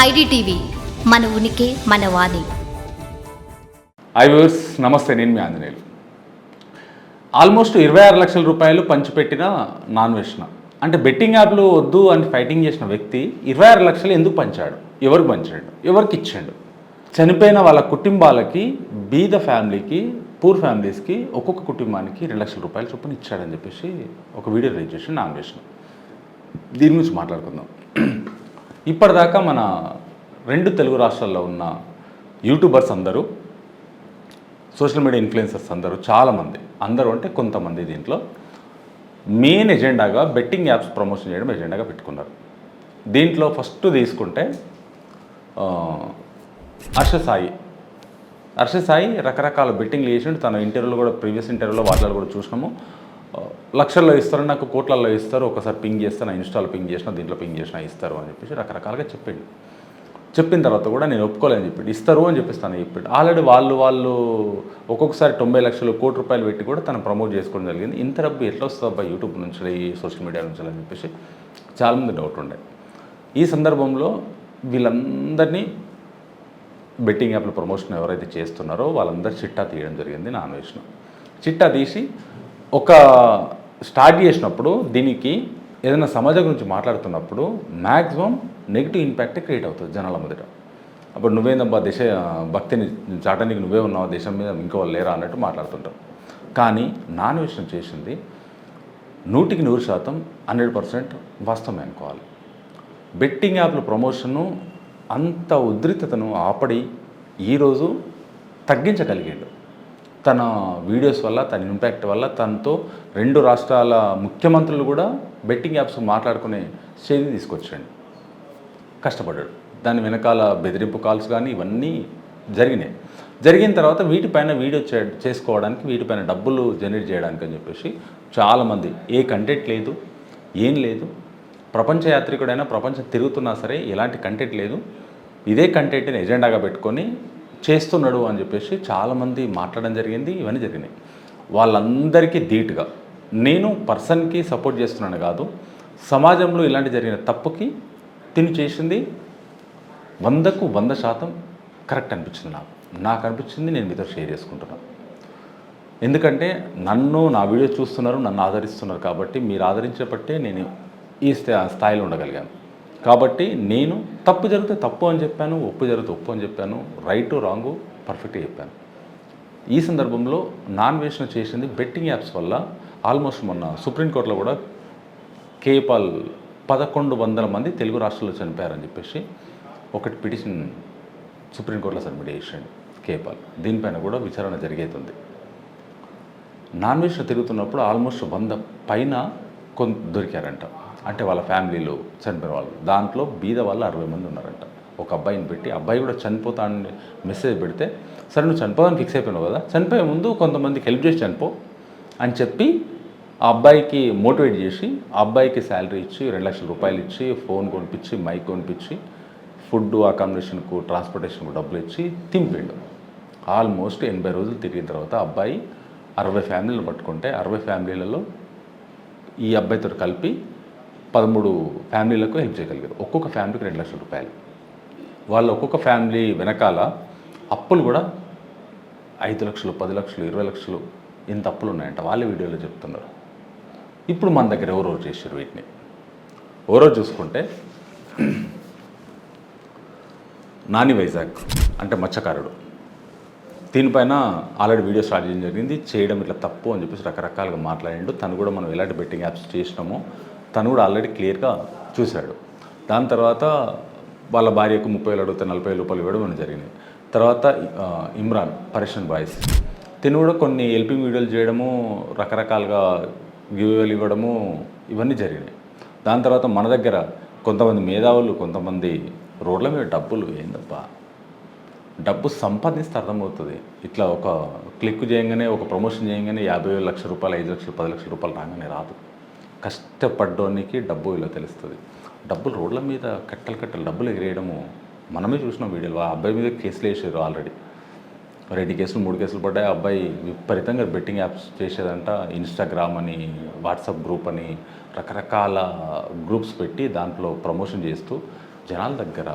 IDTV మన ఉనికి మన వాణి. ఐ నమస్తే నేను మీ ఆంజనేయులు. ఆల్మోస్ట్ ఇరవై ఆరు లక్షల రూపాయలు పంచిపెట్టిన నాన్ వెజ్న అంటే బెట్టింగ్ యాప్లు వద్దు అని ఫైటింగ్ చేసిన వ్యక్తి ఇరవై ఆరు లక్షలు ఎందుకు పంచాడు? ఎవరికి పంచాడు? ఎవరికి ఇచ్చాడు? చనిపోయిన వాళ్ళ కుటుంబాలకి బీద ఫ్యామిలీకి పూర్ ఫ్యామిలీస్కి ఒక్కొక్క కుటుంబానికి రెండు లక్షల రూపాయల చొప్పున ఇచ్చాడని చెప్పేసి ఒక వీడియో రిలీజ్ చేసి నాన్ వెజ్న దీని గురించి మాట్లాడుకుందాం. ఇప్పటిదాకా మన రెండు తెలుగు రాష్ట్రాల్లో ఉన్న యూట్యూబర్స్ అందరూ సోషల్ మీడియా ఇన్ఫ్లుయెన్సర్స్ అందరూ చాలామంది అందరూ అంటే కొంతమంది దీంట్లో మెయిన్ ఎజెండాగా బెట్టింగ్ యాప్స్ ప్రమోషన్ చేయడం ఎజెండాగా పెట్టుకున్నారు. దీంట్లో ఫస్ట్ తీసుకుంటే ఆ, హర్ష సాయి. హర్ష సాయి రకరకాల బెట్టింగ్లు చేసిండు. తన ఇంటర్వ్యూలో కూడా ప్రీవియస్ ఇంటర్వ్యూలో వాటిలో కూడా చూసినాము. లక్షల్లో ఇస్తారు నాకు కోట్లలో ఇస్తారు ఒకసారి పింగ్ చేస్తే నా ఇన్స్టాల్ పింగ్ చేసిన దీంట్లో పింగ్ చేసినా ఇస్తారు అని చెప్పేసి రకరకాలుగా చెప్పిండు. చెప్పిన తర్వాత కూడా నేను ఒప్పుకోలేని చెప్పాడు. ఇస్తారు అని చెప్పిస్తాను చెప్పాడు. ఆల్రెడీ వాళ్ళు వాళ్ళు ఒక్కొక్కసారి తొంభై లక్షలు కోటి రూపాయలు పెట్టి కూడా తను ప్రమోట్ చేసుకోవడం జరిగింది. ఇంత డబ్బు ఎట్లా వస్తుంది అబ్బా యూట్యూబ్ నుంచి సోషల్ మీడియా నుంచి అని చెప్పేసి చాలామంది డౌట్ ఉండే. ఈ సందర్భంలో వీళ్ళందరినీ బెట్టింగ్ యాప్ల ప్రమోషన్ ఎవరైతే చేస్తున్నారో వాళ్ళందరూ చిట్టా తీయడం జరిగింది నా అన్వేషణ చిట్టా తీసి ఒక స్టార్ట్ చేసినప్పుడు దీనికి ఏదైనా సమాజం గురించి మాట్లాడుతున్నప్పుడు మ్యాక్సిమం నెగిటివ్ ఇంపాక్ట్ క్రియేట్ అవుతుంది జనాల మొదట అప్పుడు నువ్వేందబ్బా దేశ భక్తిని చాటానికి నువ్వే ఉన్నావు దేశం మీద ఇంకో వాళ్ళు లేరా అన్నట్టు మాట్లాడుతుంటాం కానీ నాన్ విషయం చేసింది నూటికి నూరు శాతం హండ్రెడ్ పర్సెంట్ వాస్తవమే అనుకోవాలి. బెట్టింగ్ యాప్ల ప్రమోషను అంత ఉద్రిక్తతను ఆపడి ఈరోజు తగ్గించగలిగాడు. తన వీడియోస్ వల్ల తన ఇంపాక్ట్ వల్ల తనతో రెండు రాష్ట్రాల ముఖ్యమంత్రులు కూడా బెట్టింగ్ యాప్స్ మాట్లాడుకునే స్టేజ్ తీసుకొచ్చాడు. కష్టపడ్డాడు. దాని వెనకాల బెదిరింపు కాల్స్ కానీ ఇవన్నీ జరిగినాయి. జరిగిన తర్వాత వీటిపైన వీడియో చే చేసుకోవడానికి వీటిపైన డబ్బులు జనరేట్ చేయడానికి అని చెప్పేసి చాలామంది ఏ కంటెంట్ లేదు ఏం లేదు ప్రపంచ యాత్రికుడైనా ప్రపంచం తిరుగుతున్నా సరే ఎలాంటి కంటెంట్ లేదు. ఇదే కంటెంట్ని ఎజెండాగా పెట్టుకొని చేస్తున్నాడు అని చెప్పేసి చాలామంది మాట్లాడడం జరిగింది ఇవన్నీ జరిగినాయి. వాళ్ళందరికీ ధీటుగా నేను పర్సన్కి సపోర్ట్ చేస్తున్నాను కాదు సమాజంలో ఇలాంటి జరిగిన తప్పుకి తిని చేసింది వందకు వంద శాతం కరెక్ట్ అనిపించింది నాకు. నాకు అనిపించింది నేను మీతో షేర్ చేసుకుంటున్నాను ఎందుకంటే నన్ను నా వీడియో చూస్తున్నారు నన్ను ఆదరిస్తున్నారు కాబట్టి మీరు ఆదరించబట్టే నేను ఈ స్థాయిలో ఉండగలిగాను. కాబట్టి నేను తప్పు జరిగితే తప్పు అని చెప్పాను ఒప్పు జరిగితే ఒప్పు అని చెప్పాను రైట్ రాంగు పర్ఫెక్ట్గా చెప్పాను. ఈ సందర్భంలో నాన్ వేషణ చేసింది బెట్టింగ్ యాప్స్ వల్ల ఆల్మోస్ట్ మొన్న సుప్రీంకోర్టులో కూడా కేపాల్ పదకొండు వందల మంది తెలుగు రాష్ట్రాల్లో చనిపోయారని చెప్పేసి ఒకటి పిటిషన్ సుప్రీంకోర్టులో సబ్మిట్ చేసాడు కేపాల్. దీనిపైన కూడా విచారణ జరిగేతుంది. నాన్ వెజ్లో తిరుగుతున్నప్పుడు ఆల్మోస్ట్ వంద పైన కొంత దొరికారంట. అంటే వాళ్ళ ఫ్యామిలీలో చనిపోయిన వాళ్ళు. దాంట్లో బీద వాళ్ళు అరవై మంది ఉన్నారంట. ఒక అబ్బాయిని పెట్టి అబ్బాయి కూడా చనిపోతానని మెసేజ్ పెడితే సరే నువ్వు చనిపోవాలని ఫిక్స్ అయిపోయినావు కదా. చనిపోయే ముందు కొంతమందికి హెల్ప్ చేసి చనిపో అని చెప్పి ఆ అబ్బాయికి మోటివేట్ చేసి ఆ అబ్బాయికి శాలరీ ఇచ్చి రెండు లక్షల రూపాయలు ఇచ్చి ఫోన్ కొనిపించి మైక్ కొనిపించి ఫుడ్ అకామిడేషన్కు ట్రాన్స్పోర్టేషన్కు డబ్బులు ఇచ్చి తింపిండు ఆల్మోస్ట్ ఎనభై రోజులు తిరిగిన తర్వాత అబ్బాయి అరవై ఫ్యామిలీలు పట్టుకుంటే అరవై ఫ్యామిలీలలో ఈ అబ్బాయితో కలిపి పదమూడు ఫ్యామిలీలకు హెల్ప్ చేయగలిగారు. ఒక్కొక్క ఫ్యామిలీకి రెండు లక్షల రూపాయలు. వాళ్ళు ఒక్కొక్క ఫ్యామిలీ వెనకాల అప్పులు కూడా ఐదు లక్షలు పది లక్షలు ఇరవై లక్షలు ఇంత అప్పులు ఉన్నాయంట. వాళ్ళే వీడియోలో చెప్తున్నారు. ఇప్పుడు మన దగ్గర ఎవరో చేశారు వీటిని. ఎవరో చూసుకుంటే నాని వైజాగ్ అంటే మత్స్యకారుడు. దీనిపైన ఆల్రెడీ వీడియో స్టార్ట్ చేయడం జరిగింది. చేయడం ఇట్లా తప్పు అని చెప్పేసి రకరకాలుగా మాట్లాడిండు. తను కూడా మనం ఎలాంటి బెట్టింగ్ యాప్స్ చేసినామో తను కూడా ఆల్రెడీ క్లియర్గా చూశాడు. దాని తర్వాత వాళ్ళ భార్యకు ముప్పై వేలు అడిగితే నలభై వేలు రూపాయలు ఇవ్వడం అని జరిగింది. తర్వాత ఇమ్రాన్ పరేషన్ బాయ్స్. తిను కూడా కొన్ని హెల్పింగ్ వీడియోలు చేయడము రకరకాలుగా గివ్వేలు ఇవ్వడము ఇవన్నీ జరిగినాయి. దాని తర్వాత మన దగ్గర కొంతమంది మేధావులు కొంతమంది రోడ్ల మీద డబ్బులు ఏందబ్బా? డబ్బు సంపాదిస్తే అర్థమవుతుంది. ఇట్లా ఒక క్లిక్ చేయగానే ఒక ప్రమోషన్ చేయగానే యాభై వేల లక్షల రూపాయలు ఐదు లక్షలు పది లక్షల రూపాయలు రాగానే రాదు. కష్టపడ్డానికి డబ్బు ఇలా తెలుస్తుంది. డబ్బులు రోడ్ల మీద కట్టలు కట్టలు డబ్బులు ఎగిరేయడము మనమే చూసినాం వీడియోలో. ఆ అబ్బాయి మీద కేసులు వేసారు ఆల్రెడీ. రెండు కేసులు మూడు కేసులు పడ్డాయి. ఆ అబ్బాయి విపరీతంగా బెట్టింగ్ యాప్స్ చేసేదంట. ఇన్స్టాగ్రామ్ అని వాట్సాప్ గ్రూప్ అని రకరకాల గ్రూప్స్ పెట్టి దాంట్లో ప్రమోషన్ చేస్తూ జనాల దగ్గర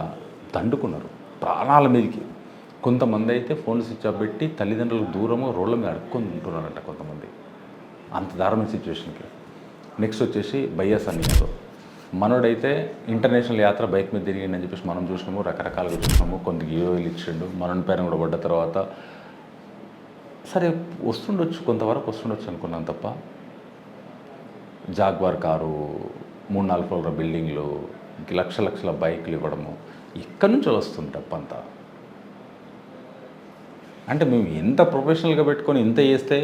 దండుకున్నారు ప్రాణాల మీదకి. కొంతమంది అయితే ఫోన్ స్విచ్ ఆఫ్ పెట్టి తల్లిదండ్రులకు దూరము రోడ్ల మీద అడుక్కుంటున్నారంట కొంతమంది. అంత దారుణ సిచ్యువేషన్కి నెక్స్ట్ వచ్చేసి బయ్యస్ సన్నీ మనోడైతే ఇంటర్నేషనల్ యాత్ర బైక్ మీద తిరిగిందని చెప్పేసి మనం చూసినాము రకరకాలుగా చూసినాము కొంత గియోలు ఇచ్చిండు మనోని పైన కూడా పడ్డ తర్వాత సరే వస్తుండొచ్చు కొంతవరకు వస్తుండొచ్చు అనుకున్నాను తప్ప. జాగ్వార్ కారు మూడు నాలుగు ఫ్లోర్ల బిల్డింగ్లు లక్ష లక్షల బైకులు ఇవ్వడము ఇక్కడి నుంచి వస్తుంది తప్పంతా. అంటే మేము ఎంత ప్రొఫెషనల్గా పెట్టుకొని ఇంత చేస్తే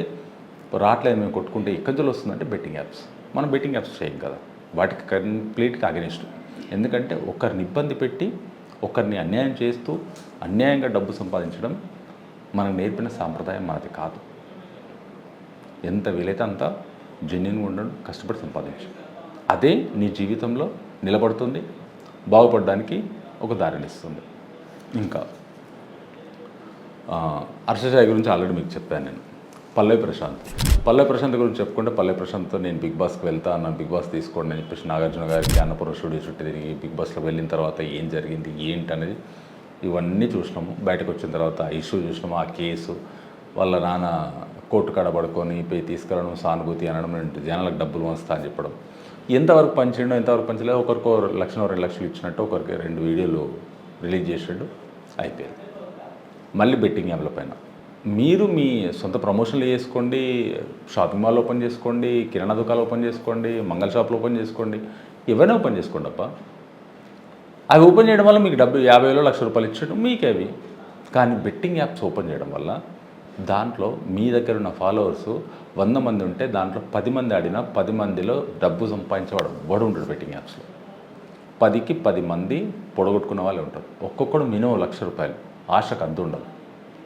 రావట్లేదు మేము కొట్టుకుంటే ఇక్కడి నుంచి వస్తుందంటే బెట్టింగ్ యాప్స్ మనం బెట్టింగ్ యాప్స్ చేయం కదా. వాటికి కంప్లీట్గా అగెనిస్ట్. ఎందుకంటే ఒకరిని ఇబ్బంది పెట్టి ఒకరిని అన్యాయం చేస్తూ అన్యాయంగా డబ్బు సంపాదించడం మనం నేర్పిన సాంప్రదాయం మనది కాదు. ఎంత వీలైతే అంత జెన్యున్గా ఉండడం కష్టపడి సంపాదించు. అదే నీ జీవితంలో నిలబడుతుంది బాగుపడడానికి ఒక దారిని ఇస్తుంది. ఇంకా ఆ, హర్షసాయి గురించి ఆల్రెడీ మీకు చెప్పాను నేను. పల్లవి ప్రశాంత్. పల్లె ప్రశాంత్ గురించి చెప్పుకుంటే పల్లె ప్రశాంత్తో నేను బిగ్ బాస్కి వెళ్తా అన్న బిగ్ బాస్ తీసుకోండి అని చెప్పేసి నాగార్జున గారికి అన్నపూర్ణ స్టూడియో చుట్టూ తిరిగి బిగ్ బాస్లో వెళ్ళిన తర్వాత ఏం జరిగింది ఏంటి అనేది ఇవన్నీ చూసినాము. బయటకు వచ్చిన తర్వాత ఆ ఇష్యూ చూసినాము ఆ కేసు వాళ్ళ నాన్న కోర్టు కాడ పడుకొని పోయి తీసుకురావడం సానుభూతి అనడం జనాలకు డబ్బులు వస్తా అని చెప్పడం. ఎంతవరకు పంచిండో ఎంతవరకు పంచలేదు ఒకరికో లక్ష రెండు లక్షలు ఇచ్చినట్టు ఒకరికి రెండు వీడియోలు రిలీజ్ చేసాడు అయిపోయింది. మళ్ళీ బెట్టింగ్ యాప్ల పైన. మీరు మీ సొంత ప్రమోషన్లు చేసుకోండి షాపింగ్ మాల్ ఓపెన్ చేసుకోండి కిరాణా దుకాణాలు ఓపెన్ చేసుకోండి మంగళ షాపులు ఓపెన్ చేసుకోండి ఇవన్నీ ఓపెన్ చేసుకోండి అప్ప అవి ఓపెన్ చేయడం వల్ల మీకు డబ్బు యాభై వేలు లక్ష రూపాయలు ఇచ్చడం మీకు అవి. కానీ బెట్టింగ్ యాప్స్ ఓపెన్ చేయడం వల్ల దాంట్లో మీ దగ్గర ఉన్న ఫాలోవర్స్ వంద మంది ఉంటే దాంట్లో పది మంది ఆడినా పది మందిలో డబ్బు సంపాదించేవాడు వాడు ఉంటాడు బెట్టింగ్ యాప్స్లో. పదికి పది మంది పొడగొట్టుకున్న వాళ్ళే ఉంటారు. ఒక్కొక్కడు మినిమం లక్ష రూపాయలు. ఆశకు అద్దు ఉండదు.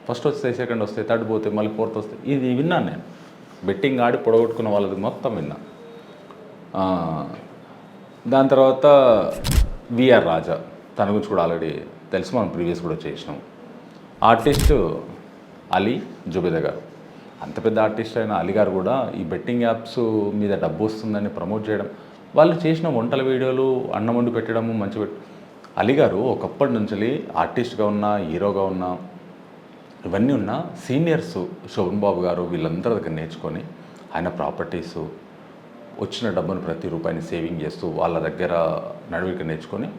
ఫస్ట్ వస్తే సెకండ్ వస్తే థర్డ్ పోతే మళ్ళీ ఫోర్త్ వస్తే ఇది విన్నాను నేను. బెట్టింగ్ ఆడి పొడగొట్టుకున్న వాళ్ళది మొత్తం విన్నా. దాని తర్వాత విఆర్ రాజా. తన గురించి కూడా ఆల్రెడీ తెలుసు మనం ప్రీవియస్ కూడా చేసినాం. ఆర్టిస్ట్ అలీ జుబేదా గారు. అంత పెద్ద ఆర్టిస్ట్ అయిన అలీ గారు కూడా ఈ బెట్టింగ్ యాప్స్ మీద డబ్బు వస్తుందని ప్రమోట్ చేయడం వాళ్ళు చేసిన వంటల వీడియోలు అన్నం వండి పెట్టడము మంచి అలీ గారు ఒకప్పటి నుంచి ఆర్టిస్ట్గా ఉన్నా హీరోగా ఉన్నా ఇవన్నీ ఉన్న సీనియర్స్ శోభన్ బాబు గారు వీళ్ళందరి దగ్గర నేర్చుకొని ఆయన ప్రాపర్టీస్ వచ్చిన డబ్బును ప్రతి రూపాయిని సేవింగ్ చేస్తూ వాళ్ళ దగ్గర నడవడిక నేర్చుకొని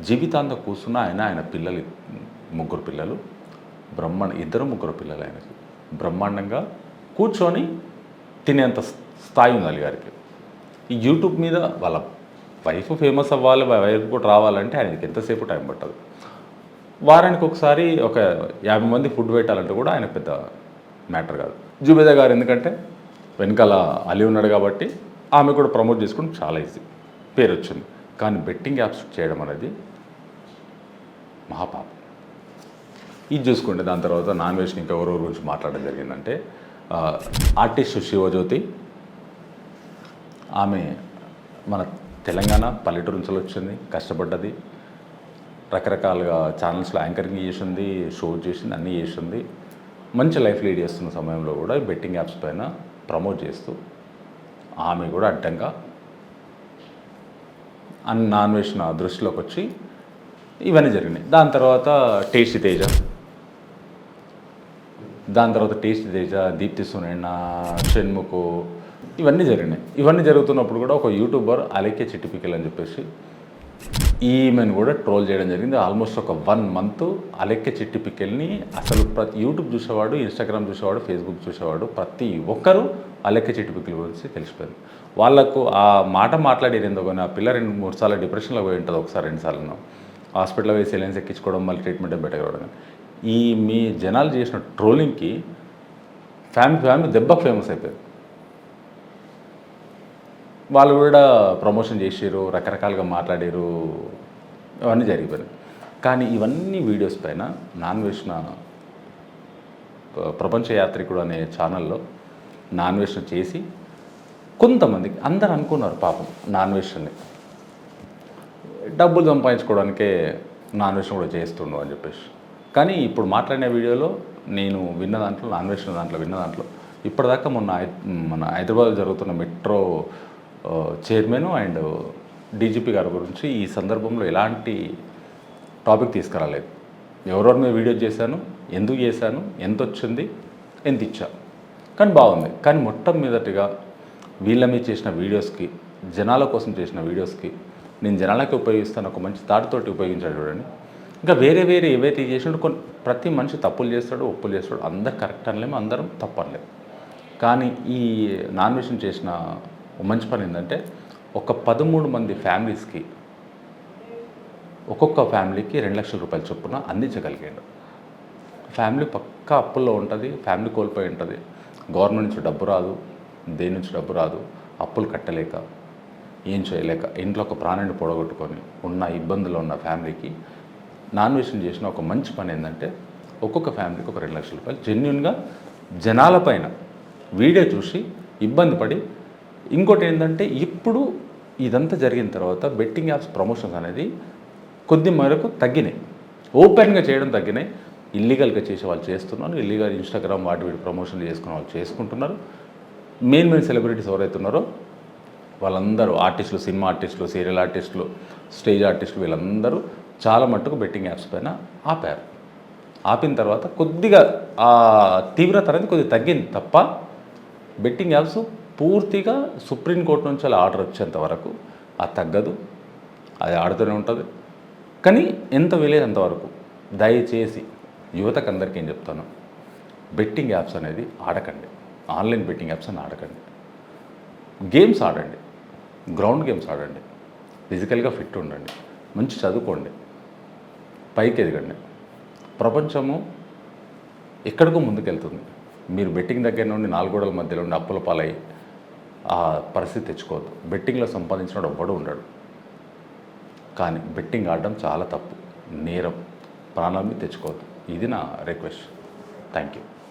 జీవితాంతం కూర్చున్న ఆయన ఆయన పిల్లలు ముగ్గురు పిల్లలు బ్రహ్మాండ ఇద్దరు ముగ్గురు పిల్లలు ఆయనకి. బ్రహ్మాండంగా కూర్చొని తినేంత స్థాయి ఉంది గారికి. ఈ యూట్యూబ్ మీద వాళ్ళ వైఫ్ ఫేమస్ అవ్వాలి వైఫ్ కూడా రావాలంటే ఆయనకి ఎంతసేపు టైం పట్టదు. వారానికి ఒకసారి ఒక యాభై మంది ఫుడ్ పెట్టాలంటే కూడా ఆయన పెద్ద మ్యాటర్ కాదు. జుబేదా గారు ఎందుకంటే వెనకాల అలీ ఉన్నాడు కాబట్టి ఆమె కూడా ప్రమోట్ చేసుకుంటే చాలా ఈజీ. పేరు వచ్చింది. కానీ బెట్టింగ్ యాప్స్ చేయడం అనేది మహాపాపం. ఇది చూసుకుంటే దాని తర్వాత నాన్ వెజ్ ఇంకా ఎవరెవరి గురించి మాట్లాడడం జరిగిందంటే ఆర్టిస్ట్ శివజ్యోతి ఆమె మన తెలంగాణ పల్లెటూరు నుంచి వచ్చింది కష్టపడ్డది. రకరకాలుగా ఛానల్స్లో యాంకరింగ్ చేసింది షో చేసింది అన్నీ చేసింది. మంచి లైఫ్ లీడ్ చేస్తున్న సమయంలో కూడా బెట్టింగ్ యాప్స్ పైన ప్రమోట్ చేస్తూ ఆమె కూడా అడ్డంగా అన్ నాన్ వెజ్ నా దృష్టిలోకి వచ్చి ఇవన్నీ జరిగినాయి. దాని తర్వాత టేస్టీ తేజ దాని తర్వాత టేస్టీ తేజ దీప్తి సునైన షణ్ముఖు ఇవన్నీ జరిగినాయి. ఇవన్నీ జరుగుతున్నప్పుడు కూడా ఒక యూట్యూబర్ అలెక్కే చిట్టిపికల్ అని చెప్పేసి ఈమెను కూడా ట్రోల్ చేయడం జరిగింది. ఆల్మోస్ట్ ఒక వన్ మంత్ అలెక్య చిట్టిపికెల్ని అసలు ప్రతి యూట్యూబ్ చూసేవాడు ఇన్స్టాగ్రామ్ చూసేవాడు ఫేస్బుక్ చూసేవాడు ప్రతి ఒక్కరూ అలెక్క చిట్టి గురించి తెలిసిపోయింది. వాళ్ళకు ఆ మాట మాట్లాడేది ఎందుకు కానీ ఆ పిల్ల రెండు మూడు సార్లు డిప్రెషన్లో పోయి ఉంటుంది ఒకసారి రెండు సార్లు హాస్పిటల్లో పోయి సెలెన్స్ ఎక్కించుకోవడం మళ్ళీ ట్రీట్మెంట్ పెట్టకపోవడం ఈ మీ జనాలు చేసిన ట్రోలింగ్కి ఫ్యామిలీ ఫ్యామిలీ దెబ్బ ఫేమస్ అయిపోయింది. వాళ్ళు కూడా ప్రమోషన్ చేసారు రకరకాలుగా మాట్లాడారు అవన్నీ జరిగిపోయినాయి. కానీ ఇవన్నీ వీడియోస్ పైన నాన్ వెజ్న ప్రపంచ యాత్రికుడు అనే ఛానల్లో నాన్ వేషణ చేసి కొంతమందికి అందరు అనుకున్నారు పాపం నాన్ వెజ్ని డబ్బులు సంపాదించుకోవడానికే నాన్ వేషణ కూడా చేస్తుండు అని చెప్పేసి. కానీ ఇప్పుడు మాట్లాడిన వీడియోలో నేను విన్న దాంట్లో నాన్ వేషణ దాంట్లో విన్న దాంట్లో ఇప్పటిదాకా మొన్న మన హైదరాబాద్ జరుగుతున్న మెట్రో చైర్మన్ అండ్ డీజీపీ గారి గురించి ఈ సందర్భంలో ఎలాంటి టాపిక్ తీసుకురాలేదు. ఎవరెవరి మీద వీడియో చేశాను ఎందుకు చేశాను ఎంత వచ్చింది ఎంత ఇచ్చా కానీ బాగుంది. కానీ మొట్టమొదటిగా వీళ్ళ మీద చేసిన వీడియోస్కి జనాల కోసం చేసిన వీడియోస్కి నేను జనాలకి ఉపయోగిస్తాను ఒక మంచి తాటితోటి ఉపయోగించాడు చూడండి. ఇంకా వేరే వేరే ఏవైతే చేసినాడు కొన్ని ప్రతి మనిషి తప్పులు చేస్తాడు ఒప్పులు చేస్తాడు. అందరు కరెక్ట్ అనలేము అందరం తప్పు అనలేము. కానీ ఈ నాన్ విషయం చేసిన మంచి పని ఏంటంటే ఒక పదమూడు మంది ఫ్యామిలీస్కి ఒక్కొక్క ఫ్యామిలీకి రెండు లక్షల రూపాయల చొప్పున అందించగలిగాడు. ఫ్యామిలీ పక్కా అప్పుల్లో ఉంటుంది ఫ్యామిలీ కోల్పోయి ఉంటుంది. గవర్నమెంట్ నుంచి డబ్బు రాదు దేని నుంచి డబ్బు రాదు అప్పులు కట్టలేక ఏం చేయలేక ఇంట్లో ఒక ప్రాణాన్ని పొడగొట్టుకొని ఉన్న ఇబ్బందులు ఉన్న ఫ్యామిలీకి నాన్ వెజ్ని చేసిన ఒక మంచి పని ఏంటంటే ఒక్కొక్క ఫ్యామిలీకి ఒక రెండు లక్షల రూపాయలు. జెన్యున్గా జనాలపైన వీడియో చూసి ఇబ్బంది పడి ఇంకోటి ఏంటంటే ఇప్పుడు ఇదంతా జరిగిన తర్వాత బెట్టింగ్ యాప్స్ ప్రమోషన్స్ అనేది కొద్ది మేరకు తగ్గినాయి. ఓపెన్గా చేయడం తగ్గినాయి. ఇల్లీగల్గా చేసే వాళ్ళు చేస్తున్నారు. ఇల్లీగల్ ఇన్స్టాగ్రామ్ వాటి వీటి ప్రమోషన్ చేసుకున్న వాళ్ళు చేసుకుంటున్నారు. మెయిన్ మెయిన్ సెలబ్రిటీస్ ఎవరైతే ఉన్నారో వాళ్ళందరూ ఆర్టిస్టులు సినిమా ఆర్టిస్టులు సీరియల్ ఆర్టిస్టులు స్టేజ్ ఆర్టిస్టులు వీళ్ళందరూ చాలా మట్టుకు బెట్టింగ్ యాప్స్ పైన ఆపారు. ఆపిన తర్వాత కొద్దిగా ఆ తీవ్రత అనేది కొద్దిగా తగ్గింది తప్ప బెట్టింగ్ యాప్స్ పూర్తిగా సుప్రీంకోర్టు నుంచి అలా ఆర్డర్ వచ్చేంత వరకు అది తగ్గదు అది ఆడుతూనే ఉంటుంది. కానీ ఎంత వెళ్ళేది అంతవరకు దయచేసి యువతకు అందరికీ ఏం చెప్తాను? బెట్టింగ్ యాప్స్ అనేది ఆడకండి. ఆన్లైన్ బెట్టింగ్ యాప్స్ అని ఆడకండి. గేమ్స్ ఆడండి. గ్రౌండ్ గేమ్స్ ఆడండి. ఫిజికల్గా ఫిట్ ఉండండి. మంచి చదువుకోండి. పైకి ఎదగండి. ప్రపంచము ఎక్కడికో ముందుకెళ్తుంది. మీరు బెట్టింగ్ దగ్గర నుండి నాలుగోడల మధ్యలో ఉండి అప్పుల పాలై ఆ పరిస్థితి తెచ్చుకోవద్దు. బెట్టింగ్లో సంపాదించిన ఎవ్వడు ఉండడు. కానీ బెట్టింగ్ ఆడడం చాలా తప్పు. నేరం ప్రాణాలని తెచ్చుకోవద్దు. ఇది నా రిక్వెస్ట్. Thank you